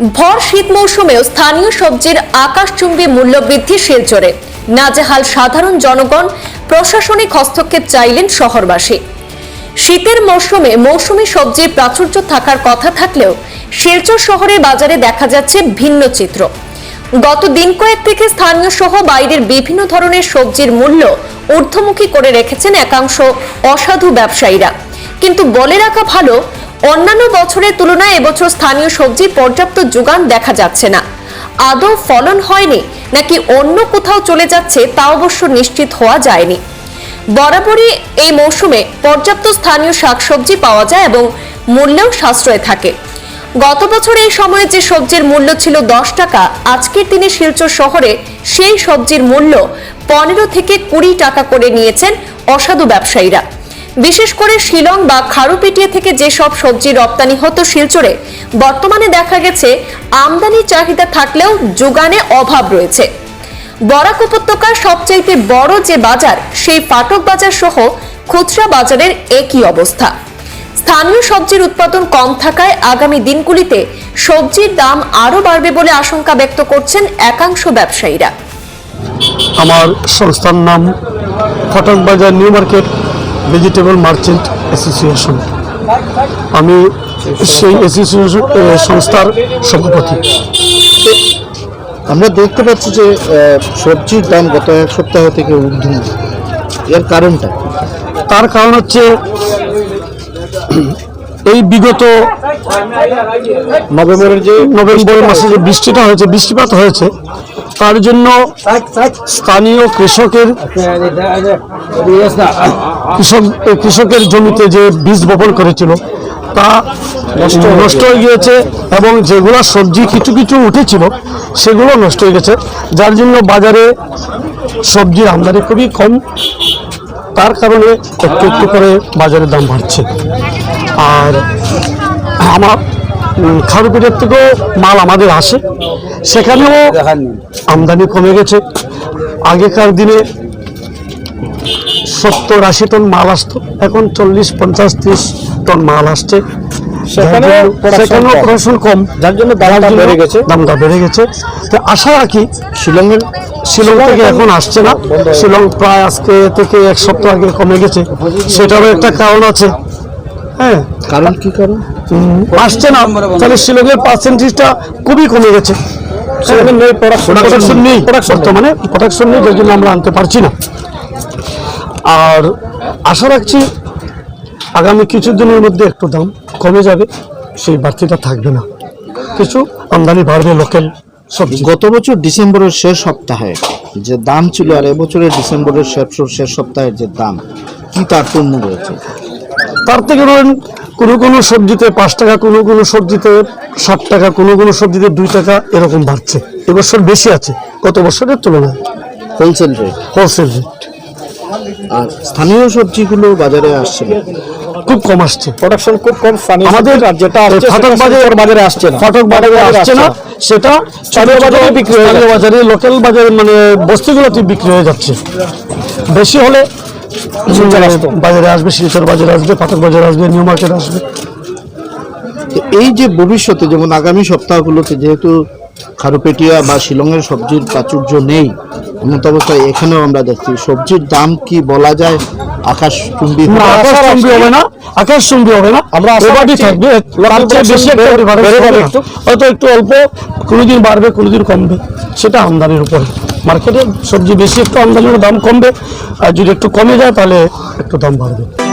ভর শীত মৌসুমেও স্থানীয় সবজির আকাশচুম্বী মূল্যবৃদ্ধি শিলচরে। নাজেহাল সাধারণ জনগণ প্রশাসনিক হস্তক্ষেপ চাইলেন শহরবাসী। শীতের মৌসুমে মৌসুমী সবজির প্রাচুর্য থাকার কথা থাকলেও শিলচর শহরের বাজারে দেখা যাচ্ছে ভিন্ন চিত্র। গত দিন কয়েক থেকে স্থানীয় সহ বাইরের বিভিন্ন ধরনের সবজির মূল্য ঊর্ধ্বমুখী করে রেখেছেন একাংশ অসাধু ব্যবসায়ীরা। কিন্তু বলে রাখা ভালো অন্যান্য বছরের তুলনায় এবছর স্থানীয় সবজি পর্যাপ্ত যোগান দেখা যাচ্ছে না। আদৌ ফলন হয়নি, নাকি অন্য কোথাও চলে যাচ্ছে তা অবশ্য নিশ্চিত হওয়া যায়নি। বরাবরই এই মৌসুমে পর্যাপ্ত স্থানীয় শাকসবজি পাওয়া যায় এবং মূল্যেও সাশ্রয় থাকে। গত বছর এই সময়ে যে সবজির মূল্য ছিল দশ টাকা, আজকের দিনে শিলচর শহরে সেই সবজির মূল্য পনেরো থেকে কুড়ি টাকা করে নিয়েছেন অসাধু ব্যবসায়ীরা। বিশেষ করে শিলং বা খারুপিটিয়া থেকে যেসব সবজি রপ্তানি হতো শিলচরে, বর্তমানে দেখা গেছে আমদানি চাহিদা থাকলেও যোগানে অভাব রয়েছে। বরাক উপত্যকার সবচাইতে বড় যে বাজার, সেই ফাটক বাজার সহ খুচরা বাজারের একই অবস্থা। স্থানীয় সবজির উৎপাদন কম থাকায় আগামী দিনগুলিতে সবজির দাম আরও বাড়বে বলে আশঙ্কা ব্যক্ত করছেন একাংশ ব্যবসায়ীরা। আমার সংস্থার নাম Phatak Bazar New Market. Vegetable Merchant Association আমি সেই অ্যাসোসিয়েশন সংস্থার সভাপতি। আমরা দেখতে পাচ্ছি যে সবজির দাম গত এক সপ্তাহ থেকে ঊর্ধ্বমুখী এর কারণটা? তার কারণ হচ্ছে এই বিগত নভেম্বরের যে নভেম্বর মাসে যে বৃষ্টিটা হয়েছে বৃষ্টিপাত হয়েছে তার জন্য স্থানীয় কৃষকের কৃষক কৃষকের জমিতে যে বীজ বপন করেছিল তা নষ্ট হয়ে গিয়েছে এবং যেগুলো সবজি কিছু কিছু উঠেছিল সেগুলো নষ্ট হয়ে গেছে। যার জন্য বাজারে সবজির আমদানি খুবই কম। তার কারণে একটু একটু করে বাজারের দাম বাড়ছে। আর আমার খারুপিটের থেকেও মাল আমাদের আসে। সেখানেও আমদানি কমে গেছে। আগেকার দিনে সত্তর আশি টন মাল আসতো এখন চল্লিশ পঞ্চাশ ত্রিশ টন মাল আসছে। সেখানেও কম। প্রোডাকশন কম। যার জন্য দামটা বেড়ে গেছে। দামটা বেড়ে গেছে। তো আশা রাখি শিলংয়ের শিলং থেকে এখন আসছে না। শিলং প্রায় আজকে থেকে এক সপ্তাহ আগে কমে গেছে। সেটারও একটা কারণ আছে। হ্যাঁ। কারণ কি কারণ? আসছে না। তাহলে শিলংয়ের পার্সেন্টেজটা খুবই কমে গেছে। সেখানে নেই প্রোডাকশন নেই। বর্তমানে প্রোডাকশন নেই যার জন্য আমরা আনতে পারছি না। আর আশা রাখছি আগামী কিছু দিনের মধ্যে একটু দাম কমে যাবে। সেই বাড়তিটা থাকবে না। কিছু আমদানি বাড়বে লোকাল সবজি। গত বছর ডিসেম্বরের শেষ সপ্তাহে যে দাম ছিল আর এবছরের ডিসেম্বরের শেষ শেষ সপ্তাহের যে দাম কি তারতম্য রয়েছে? তার থেকে ধরেন কোনো কোনো সবজিতে পাঁচ টাকা কোনো কোনো সবজিতে ষাট টাকা কোনো কোনো সবজিতে দুই টাকা এরকম বাড়ছে। এবছর বেশি আছে গত বছরের তুলনায়। হোলসেল রেট হোলসেল রেট আর স্থানীয় সবজিগুলো বাজারে আসছে খুব কম আসছে। প্রোডাকশন খুব কম স্থানীয় আমাদের যেটা আসছে ফাটক বাজারে বাজারে আসছে না। ফাটক বাজারে আসছে না। সেটা স্থানীয় বাজারে বিক্রি হয়ে বাজারে লোকাল বাজারে মানে বস্তিগুলোতে বিক্রি হয়ে যাচ্ছে। বেশি হলে বাজারে আসবে শিলচর বাজারে আসবে ফাটক বাজারে আসবে নিউ মার্কেট আসবে। এই যে ভবিষ্যতে যেমন আগামী সপ্তাহগুলোতে যেহেতু খারুপেটিয়া বা শিলংয়ের সবজির প্রাচুর্য নেই এমত অবস্থায় এখানেও আমরা দেখছি সবজির দাম কি বলা যায়? আকাশ চুম্বি আকাশ চুম্বি হবে না আকাশ চুম্বি হবে না। আমরা থাকবে। হয়তো একটু অল্প কোনোদিন বাড়বে কোনোদিন কমবে সেটা আমদানির উপরে। মার্কেটে সবজি বেশি একটু আমদানির দাম কমবে, আর যদি একটু কমে যায় তাহলে একটু দাম বাড়বে।